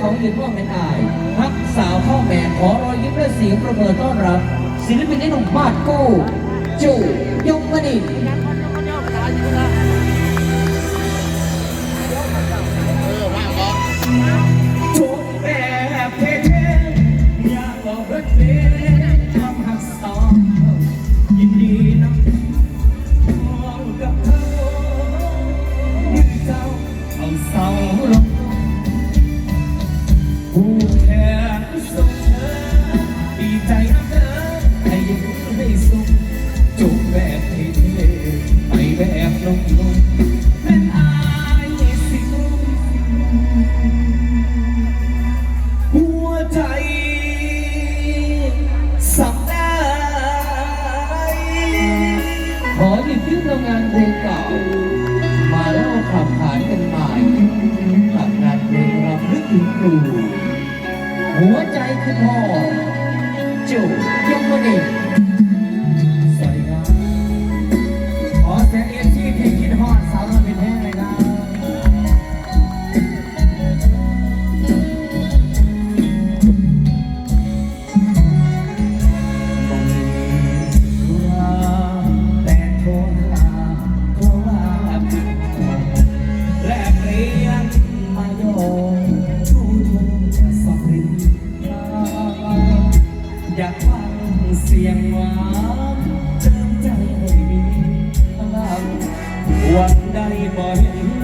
เขายืนว่าเป็นอายฮักสาวพ่อแม่ขอรอยยิ้มและเสียงประเมินต้อนรับ ศิลปินในหนุ่มมาดกู้จู่ยงมณี ขอหยิบยื่นโรงงานเพลงเก่า มาแล้วขับขานกันใหม่กับงานเพลงรำลึกถึงครู หัวใจคือพ่อจู่ยังมเด็ก อยากฟังเสียงหวานเติมใจให้มีพลังวันใดบ่เห็น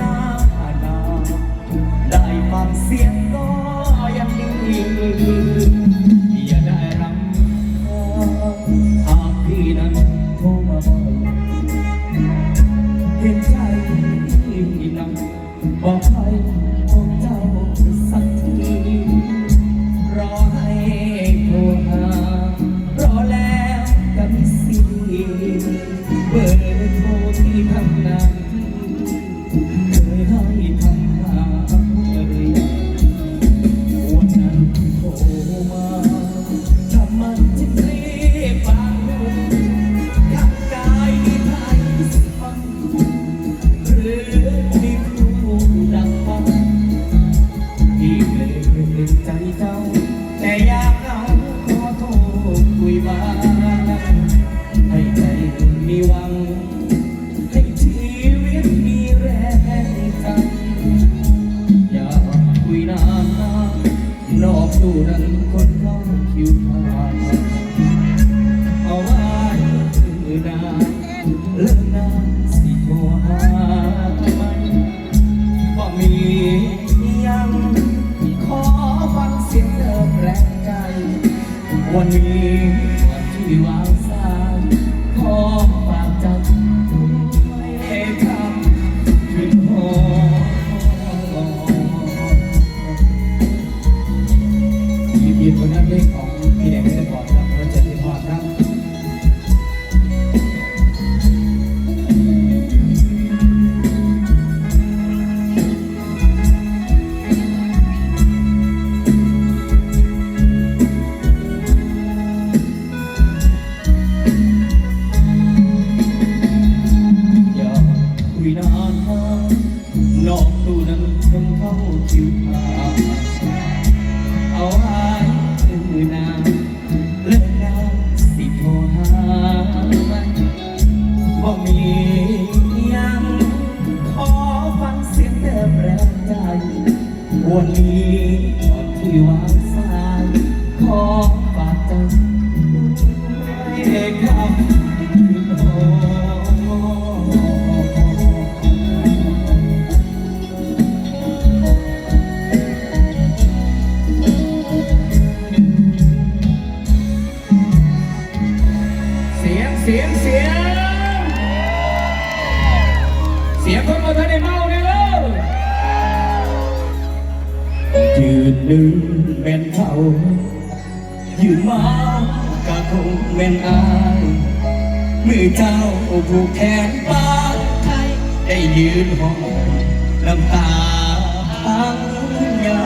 หวังให้ชีวิตมีแรงใจอย่าคุยนานนานอกตู้นั้นคนเข้าคิวทางเอาไว้คือนานเลิกนานสิโทรหาไหมว่ามียังขอฟังเสียงเธอแปลกใจ วันนี้วันที่วางสาย ฝากใจให้คำขึ้นหอยิบยิบคนนั้นเลขของ งเสียงเธอแปลกใจ วันนี้ที่วางสายขอฝากใจให้คำคืนหอเสียงเสียงเสียงเสียง ยืนหนึ่งเป็นเขายืนมากะคงเป็นอายมือเจ้าผูกแขนปากไทยได้ยืนห้องน้ำตาพังยา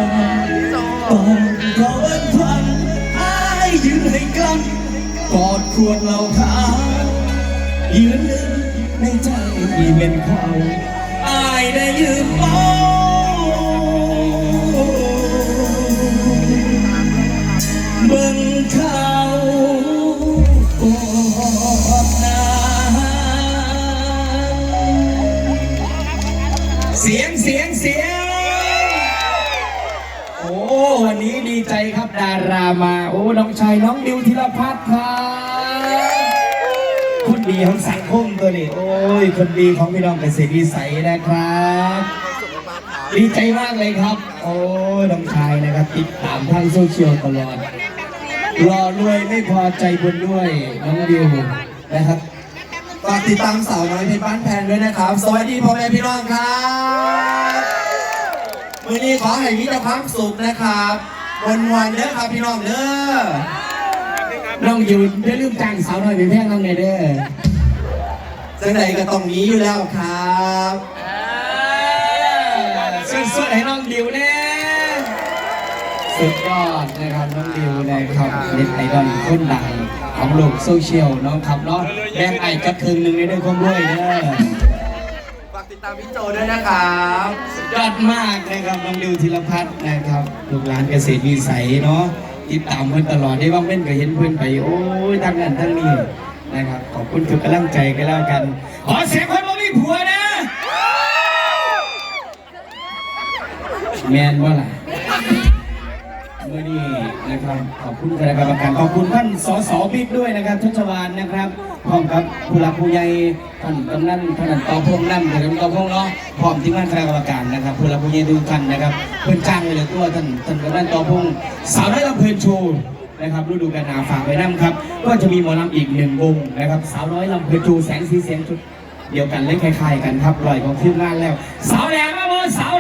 ตอนเขาเอิ้นควันอายยืนให้กันกอดขวดเหล้าขาวยืนหนึ่งในใจเป็นเขาอายได้ยืนเฝ้า บึงเขากอดนาเสียงเสียงเสียง โอ้วันนี้ดีใจครับดารามา โอ้น้องชายน้องดิวธีรพัฒน์ครับคนดีของสังคมตัวนี้ โอ้ย คนดีของพี่น้องเกษตรวิสนะครับดีใจมากเลยครับ โอ้น้องชายนะครับ ติดตามทางโซเชียลตลอด รอรวยไม่พอใจบุญด้วยน้องดิวนะครับฝากติดตามสาวน้อยเพชรบ้านแพนด้วยนะครับ สวัสดีพ่อแม่พี่น้องครับมือนี้ขอให้มีแต่ความสุขนะครับวันวันๆเด้อครับพี่น้องเด้อน้องดิวได้ลืมจ้างสาวหน่อยเป็นแพงน้องไงเด้อจังใดก็ต้องมีอยู่แล้วครับสดๆให้น้องดิวแน่ สุดยอดนะครับน้องดิวนะครับเน็ตไอดอลคนดังของโลกโซเชียลเนาะครับเนาะแบ่งไอจักครึ่งหนึ่งในเรื่องความรวยเด้อฝากติดตามพี่โจด้วยนะครับสุดยอดมากนะครับน้องดิวธีรพัฒน์นะครับลูกหลานเกษตรวิสัยเนาะติดตามเพื่อนตลอดได้บ้างเพื่อนก็เห็นเพื่อนไปโอ้ยทั้งนั้นทั้งนี้นะครับขอบคุณทุกกำลังใจกันแล้วกันขอเสียงคนบ่มีผัวนะแมนว่าล่ะ เมื่อนี้นะครับขอบคุณคณะกรรมการขอบคุณท่านสสบิ๊กด้วยนะครับทัชวานนะครับพร้อมกับผู้หลักผู้ใหญ่ท่านกำนันท่านตอพงนั่นท่านตอพงเนาะพร้อมที่งานคณะกรรมการนะครับผู้หลักผู้ใหญ่ทุกท่านนะครับเพื่อนจ้างเลยตัวท่านท่านกำนันตอพงสาวน้อยลำเพลินโชว์นะครับฤดูกาลหนาฝากไว้น้ำครับ ก็จะมีหมอลำอีกหนึ่งวงนะครับสาวน้อยลำเพลินโชว์แสงสีเสียงชุดเดียวกันเล่นคล้ายๆกันครับลอยของทีมงานแล้ว สาวแหลมาเบอร์สาว